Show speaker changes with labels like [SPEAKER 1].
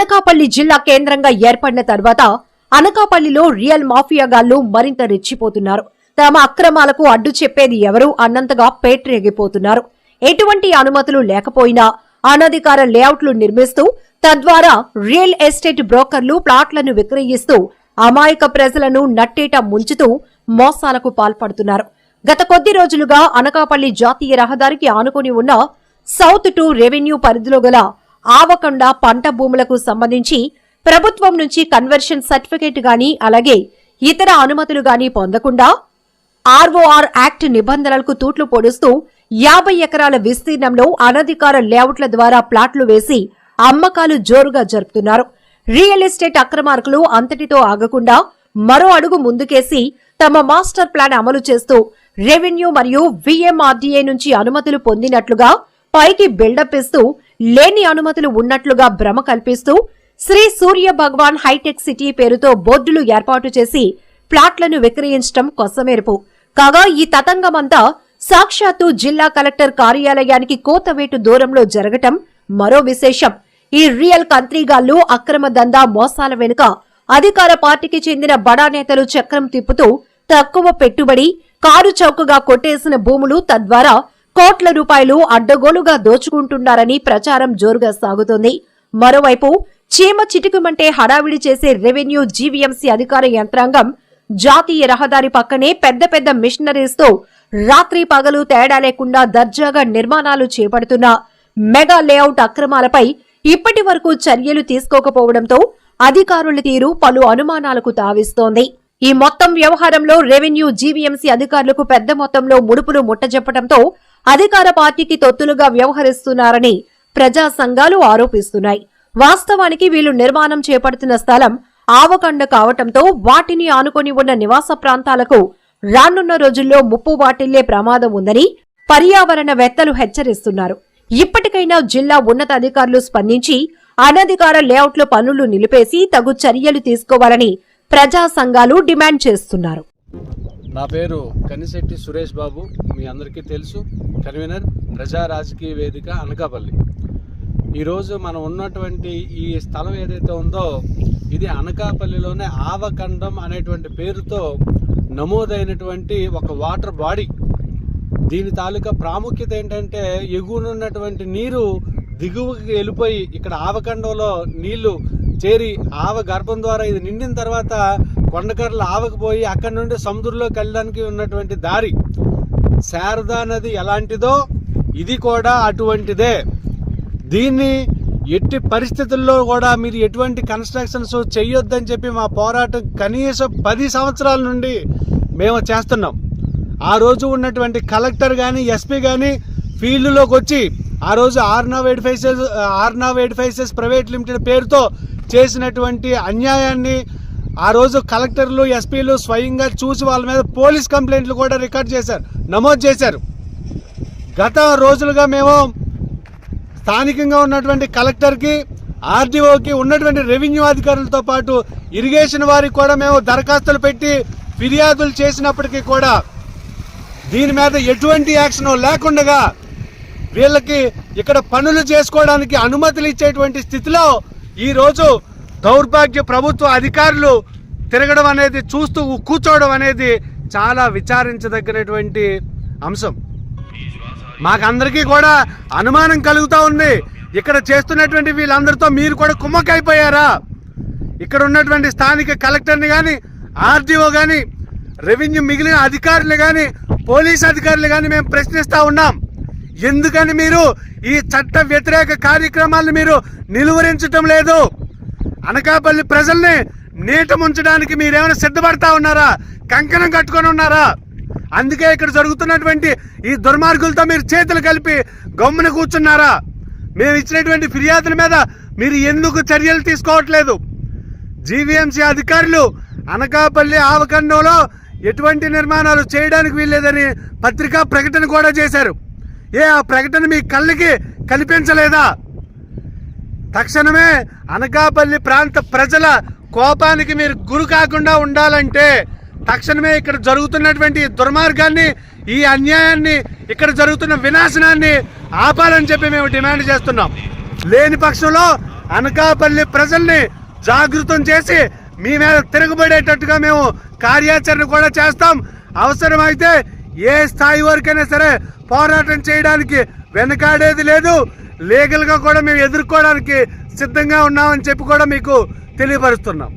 [SPEAKER 1] అనకాపల్లి జిల్లా కేంద్రంగా ఏర్పడిన తర్వాత అనకాపల్లిలో రియల్ మాఫియాగాళ్ళు మరింత రెచ్చిపోతున్నారు. తమ అక్రమాలకు అడ్డు చెప్పేది ఎవరు అన్నంతగా పేట్రేగిపోతున్నారు. ఎటువంటి అనుమతులు లేకపోయినా అనధికార లేఅవుట్లు నిర్మిస్తూ తద్వారా రియల్ ఎస్టేట్ బ్రోకర్లు ప్లాట్లను విక్రయిస్తూ అమాయక ప్రజలను నట్టేట ముంచుతూ మోసాలకు పాల్పడుతున్నారు. గత కొద్ది రోజులుగా అనకాపల్లి జాతీయ రహదారికి ఆనుకుని ఉన్న సౌత్ టు రెవెన్యూ పరిధిలో గల ఆవకొండ పంట భూములకు సంబంధించి ప్రభుత్వం నుంచి కన్వర్షన్ సర్టిఫికేట్ గాని అలాగే ఇతర అనుమతులు గాని పొందకుండా ఆర్ఓఆర్ యాక్ట్ నిబంధనలకు తూట్లు పొడుస్తూ యాభై ఎకరాల విస్తీర్ణంలో అనధికార లేఅవుట్ల ద్వారా ప్లాట్లు వేసి అమ్మకాలు జోరుగా జరుపుతున్నారు. రియల్ ఎస్టేట్ అక్రమార్కులు అంతటితో ఆగకుండా మరో అడుగు ముందుకేసి తమ మాస్టర్ ప్లాన్ అమలు చేస్తూ రెవెన్యూ మరియు విఎంఆర్డీఏ నుంచి అనుమతులు పొందినట్లుగా పైకి బిల్డప్ ఇస్తూ లేని అనుమతులు ఉన్నట్లుగా భ్రమ కల్పిస్తూ శ్రీ సూర్య భగవాన్ హైటెక్ సిటీ పేరుతో బోర్డులు ఏర్పాటు చేసి ప్లాట్లను విక్రయించడం కొసమెరుపు. కాగా ఈ తతంగమంతా సాక్షాత్తు జిల్లా కలెక్టర్ కార్యాలయానికి కోతవేటు దూరంలో జరగటం మరో విశేషం. ఈ రియల్ కంత్రీగాళ్ళు అక్రమ దందా మోసాల వెనుక అధికార పార్టీకి చెందిన బడా నేతలు చక్రం తిప్పుతూ తక్కువ పెట్టుబడి కారు చౌకగా కొట్టేసిన భూములు తద్వారా కోట్ల రూపాయలు అడ్డగోలుగా దోచుకుంటున్నారని ప్రచారం జోరుగా సాగుతోంది. మరోవైపు చీమ చిటికమంటే హడావిడి చేసే రెవెన్యూ జీవీఎంసీ అధికార యంత్రాంగం జాతీయ రహదారి పక్కనే పెద్ద పెద్ద మిషనరీస్తో రాత్రి పగలు తేడా లేకుండా దర్జాగా నిర్మాణాలు చేపడుతున్న మెగా లేఅవుట్ అక్రమాలపై ఇప్పటి వరకు చర్యలు తీసుకోకపోవడంతో అధికారుల తీరు పలు అనుమానాలకు తావిస్తోంది. ఈ మొత్తం వ్యవహారంలో రెవెన్యూ జీవీఎంసీ అధికారులకు పెద్ద మొత్తంలో ముడుపులు ముట్టజెప్పడంతో అధికార పార్టీకి తొత్తులుగా వ్యవహరిస్తున్నారని ప్రజా సంఘాలు ఆరోపిస్తున్నాయి. వాస్తవానికి వీళ్ళు నిర్మాణం చేపడుతున్న స్థలం ఆవకండ కావటంతో వాటిని ఆనుకొని ఉన్న నివాస ప్రాంతాలకు రానున్న రోజుల్లో ముప్పు వాటిల్లే ప్రమాదం ఉందని పర్యావరణవేత్తలు హెచ్చరిస్తున్నారు. ఇప్పటికైనా జిల్లా ఉన్నతాధికారులు స్పందించి అనధికార లేఅవుట్ల పనులు నిలిపేసి తగు చర్యలు తీసుకోవాలని ప్రజా సంఘాలు డిమాండ్ చేస్తున్నారు.
[SPEAKER 2] నా పేరు కనిశెట్టి సురేష్ బాబు. మీ అందరికీ తెలుసు. కన్వీనర్ ప్రజా రాజకీయ వేదిక అనకాపల్లి. ఈరోజు మనం ఉన్నటువంటి ఈ స్థలం ఏదైతే ఉందో ఇది అనకాపల్లిలోనే ఆవకండం అనేటువంటి పేరుతో నమోదైనటువంటి ఒక వాటర్ బాడీ. దీని తాలూకా ప్రాముఖ్యత ఏంటంటే ఎగువనున్నటువంటి నీరు దిగువకి వెళ్ళిపోయి ఇక్కడ ఆవకండంలో నీళ్ళు చేరి ఆవ గర్భం ద్వారా ఇది నిండిన తర్వాత కొండకర్రలు ఆవకపోయి అక్కడి నుండి సముద్రంలోకి వెళ్ళడానికి ఉన్నటువంటి దారి. శారదా నది ఎలాంటిదో ఇది కూడా అటువంటిదే. దీన్ని ఎట్టి పరిస్థితుల్లో కూడా మీరు ఎటువంటి కన్స్ట్రక్షన్స్ చేయొద్దని చెప్పి మా పోరాటం కనీసం పది సంవత్సరాల నుండి మేము చేస్తున్నాం. ఆ రోజు ఉన్నటువంటి కలెక్టర్ కానీ ఎస్పీ కానీ ఫీల్డ్లోకి వచ్చి ఆ రోజు ఆర్నావ్ ఎడిఫైసెస్ ఆర్నావ్ ఎడిఫైసెస్ ప్రైవేట్ లిమిటెడ్ పేరుతో చేసినటువంటి అన్యాయాన్ని ఆ రోజు కలెక్టర్లు ఎస్పీలు స్వయంగా చూసి వాళ్ళ మీద పోలీస్ కంప్లైంట్లు కూడా రికార్డ్ చేశారు నమోదు చేశారు. గత రోజులుగా మేము స్థానికంగా ఉన్నటువంటి కలెక్టర్కి ఆర్డీఓకి ఉన్నటువంటి రెవెన్యూ అధికారులతో పాటు ఇరిగేషన్ వారికి కూడా మేము దరఖాస్తులు పెట్టి ఫిర్యాదులు చేసినప్పటికీ కూడా దీని మీద ఎటువంటి యాక్షన్ లేకుండా వీళ్ళకి ఇక్కడ పనులు చేసుకోవడానికి అనుమతులు ఇచ్చేటువంటి స్థితిలో ఈరోజు దౌర్భాగ్య ప్రభుత్వ అధికారులు తిరగడం అనేది చూస్తూ కూర్చోవడం అనేది చాలా విచారించదగినటువంటి అంశం. మాకందరికీ కూడా అనుమానం కలుగుతూ ఉంది. ఇక్కడ చేస్తున్నటువంటి వీళ్ళందరితో మీరు కూడా కుమ్మకైపోయారా ఇక్కడ ఉన్నటువంటి స్థానిక కలెక్టర్ని కానీ ఆర్డీఓ కానీ రెవెన్యూ మిగిలిన అధికారులు కానీ పోలీస్ అధికారులు కానీ మేము ప్రశ్నిస్తూ ఉన్నాం. ఎందుకని మీరు ఈ చట్ట వ్యతిరేక కార్యక్రమాలను మీరు నిలువరించటం లేదు? అనకాపల్లి ప్రజల్ని నీట ముంచడానికి మీరేమైనా సిద్ధపడతా ఉన్నారా? కంకణం కట్టుకొని ఉన్నారా? అందుకే ఇక్కడ జరుగుతున్నటువంటి ఈ దుర్మార్గులతో మీరు చేతులు కలిపి గమ్మున కూర్చున్నారా? మేము ఇచ్చినటువంటి ఫిర్యాదుల మీద మీరు ఎందుకు చర్యలు తీసుకోవట్లేదు? జీవీఎంసీ అధికారులు అనకాపల్లి ఆవకండంలో ఎటువంటి నిర్మాణాలు చేయడానికి వీల్లేదని పత్రికా ప్రకటన కూడా చేశారు. ఏ ఆ ప్రకటన మీ కళ్ళకి కనిపించలేదా? తక్షణమే అనకాపల్లి ప్రాంత ప్రజల కోపానికి మీరు గురి కాకుండా ఉండాలంటే తక్షణమే ఇక్కడ జరుగుతున్నటువంటి దుర్మార్గాన్ని ఈ అన్యాయాన్ని ఇక్కడ జరుగుతున్న వినాశనాన్ని ఆపాలని చెప్పి మేము డిమాండ్ చేస్తున్నాం. లేని పక్షంలో అనకాపల్లి ప్రజల్ని జాగృతం చేసి మీ మీద తిరగబడేటట్టుగా మేము కార్యాచరణ కూడా చేస్తాం. అవసరమైతే ఏ స్థాయి వరకైనా సరే పోరాటం చేయడానికి వెనకాడేది లేదు. లీగల్గా కూడా మేము ఎదుర్కోవడానికి సిద్ధంగా ఉన్నామని చెప్పి కూడా మీకు తెలియపరుస్తున్నాం.